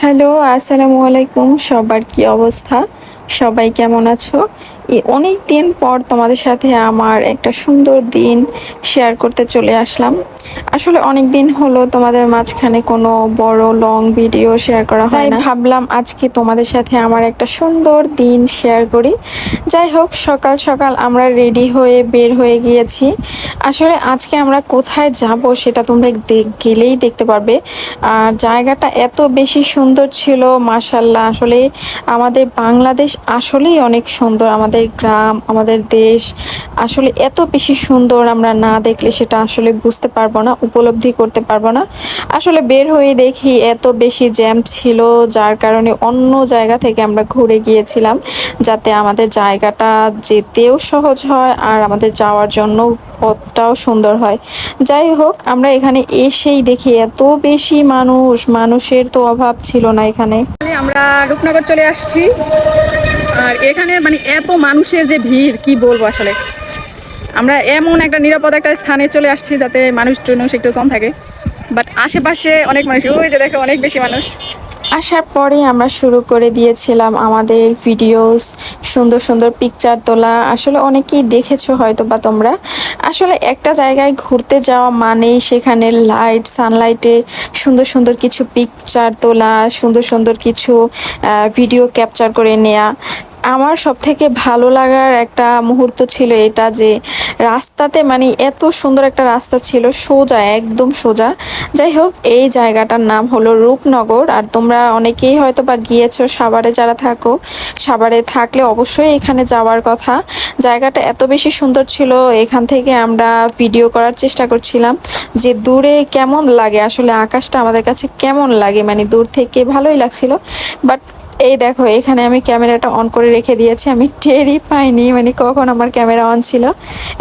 Hello আসসালামু আলাইকুম। সবার কি অবস্থা? সবাই কেমন আছো? অনেক দিন পর তোমাদের সাথে আমার একটা সুন্দর দিন শেয়ার করতে চলে আসলাম। আসলে অনেক দিন হলো তোমাদের মাঝখানে কোনো বড় লং ভিডিও শেয়ার করা হয় না। ভাবলাম আজকে তোমাদের সাথে আমার একটা সুন্দর দিন শেয়ার করি। যাই হোক সকাল সকাল আমরা রেডি হয়ে বের হয়ে গিয়েছি। আসলে আজকে আমরা কোথায় যাব সেটা তোমরা দেখ গেলেই দেখতে পারবে। আর জায়গাটা এত বেশি সুন্দর ছিল মাসাল্লাহ আসলে আমাদের বাংলাদেশ আসলেই অনেক সুন্দর আমাদের আমাদের গ্রাম, আমাদের দেশ আসলে এত বেশি সুন্দর আমরা না দেখলে সেটা আসলে বুঝতে পারব না, উপলব্ধি করতে পারব না। আসলে বের হয়ে দেখি এত বেশি জ্যাম ছিল, যার কারণে অন্য জায়গা থেকে আমরা ঘুরে গিয়েছিলাম যাতে আমাদের জায়গাটা যেতেও সহজ হয় আর আমাদের যাওয়ার জন্য পথটাও সুন্দর হয়। যাই হোক, আমরা এখানে এসেই দেখি এত বেশি মানুষ, মানুষের তো অভাব ছিল না এখানে। আমরা রূপনগর চলে আসছি। আর এখানে মানে এত মানুষের যে ভিড়, কি বলব আসলে? আমরা এমন একটা নিরাপদ একটা স্থানে চলে আসছি যাতে মানুষ জন্য একটু কম থাকে। বাট আশেপাশে অনেক মানুষ, ওই যে দেখো অনেক বেশি মানুষ। আসার পরে আমরা শুরু করে দিয়েছিলাম আমাদের ভিডিওস সুন্দর সুন্দর পিকচার তোলা। আসলে অনেকেই দেখেছ হয়তো বা তোমরা। আসলে একটা জায়গায় ঘুরতে যাওয়া মানেই সেখানে লাইট সানলাইটে সুন্দর সুন্দর কিছু পিকচার তোলা, সুন্দর সুন্দর কিছু ভিডিও ক্যাপচার করে নেয়া। আমার সব থেকে ভালো লাগার একটা মুহূর্ত ছিল এটা যে রাস্তাতে মানে এত সুন্দর একটা রাস্তা ছিল, সোজা, একদম সোজা। যাই হোক, এই জায়গাটার নাম হলো রূপনগর। আর তোমরা অনেকেই হয়তো বা গিয়েছো সাভারে যারা থাকো। সাভারে থাকলে অবশ্যই এখানে যাওয়ার কথা। জায়গাটা এত বেশি সুন্দর ছিল, এখান থেকে আমরা ভিডিও করার চেষ্টা করছিলাম যে দূরে কেমন লাগে। আসলে আকাশটা আমাদের কাছে কেমন লাগে? মানে দূর থেকে ভালোই লাগছিল। বাট এই দেখো এখানে আমি ক্যামেরাটা অন করে রেখে দিয়েছি। আমি টেরই পাইনি মানে কখন আমার ক্যামেরা অন ছিল।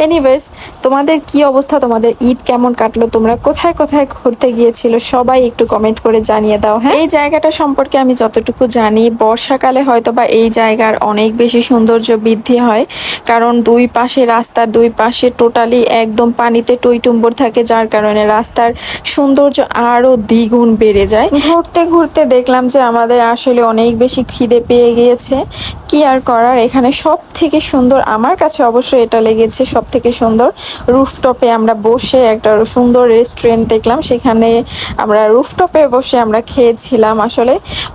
এনিওয়েজ তোমাদের কি অবস্থা? তোমাদের ঈদ কেমন কাটলো? তোমরা কোথায় কোথায় ঘুরতে গিয়েছিল? সবাই একটু কমেন্ট করে জানিয়ে দাও হ্যাঁ? এই জায়গাটা সম্পর্কে আমি যতটুকু জানি বর্ষাকালে হয়তো বা এই জায়গার অনেক বেশি সৌন্দর্য বৃদ্ধি হয়। কারণ দুই পাশে রাস্তার দুই পাশে টোটালি একদম পানিতে টইটুম্বর থাকে যার কারণে রাস্তার সৌন্দর্য আরও দ্বিগুণ বেড়ে যায়। ঘুরতে ঘুরতে দেখলাম যে আমাদের আসলে অনেক বেশি খিদে পেয়ে গিয়েছে। কি আর করার? এখানে সব থেকে সুন্দর, আমার কাছে অবশ্যই এটা লেগেছে সব থেকে সুন্দর রুফটপে আমরা বসে একটা সুন্দর রেস্টুরেন্ট দেখলাম। সেখানে আমরা রুফটপে বসে আমরা খেয়েছিলাম আসলে।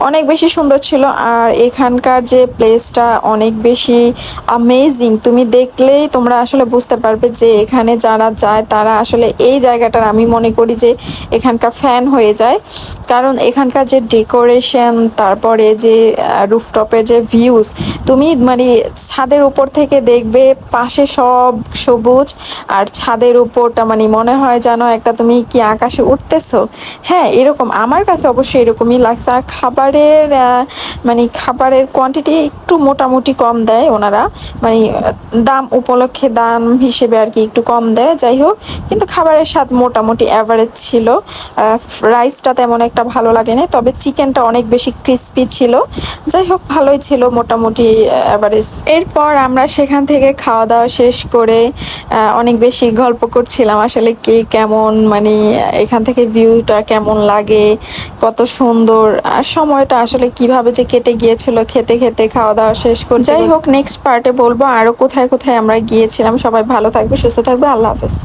অনেক বেশি সুন্দর ছিল। আর এখানকার যে প্লেসটা অনেক বেশি আমেজিং তুমি দেখলেই তোমরা আসলে বুঝতে পারবে যে এখানে যারা যায়, তারা আসলে এই জায়গাটার আমি মনে করি যে এখানকার ফ্যান হয়ে যায়। কারণ এখানকার যে ডেকোরেশন তারপরে যে রুফটপের যে ভিউজ তুমি মানে ছাদের উপর থেকে দেখবে পাশে সব সবুজ আর ছাদের উপরটা মানে মনে হয় যেন একটা তুমি কি আকাশে উঠতেছো। হ্যাঁ এরকম। আমার কাছে অবশ্যই এরকমই লাগছে। আর খাবারের মানে খাবারের কোয়ান্টিটি একটু মোটামুটি কম দেয় ওনারা। মানে দাম উপলক্ষে দাম হিসেবে আর কি একটু কম দেয়, যাই হোক। কিন্তু খাবারের স্বাদ মোটামুটি অ্যাভারেজ ছিল। রাইসটা তেমন একটা ভালো লাগে না তবে চিকেনটা অনেক বেশি ক্রিস্পি ছিল। যাই হোক ভালোই ছিল মোটামুটি অ্যাভারেজ এরপর আমরা সেখান থেকে খাওয়া দাওয়া শেষ করে অনেক বেশি গল্প করছিলাম আসলে কে কেমন মানে এখান থেকে ভিউটা কেমন লাগে কত সুন্দর আর সময়টা আসলে কীভাবে যে কেটে গিয়েছিল খেতে খেতে খাওয়া দাওয়া শেষ করে যাই হোক নেক্সট পার্টে বলব আরও কোথায় কোথায় আমরা গিয়েছিলাম। সবাই ভালো থাকবে সুস্থ থাকবে আল্লাহ হাফেজ।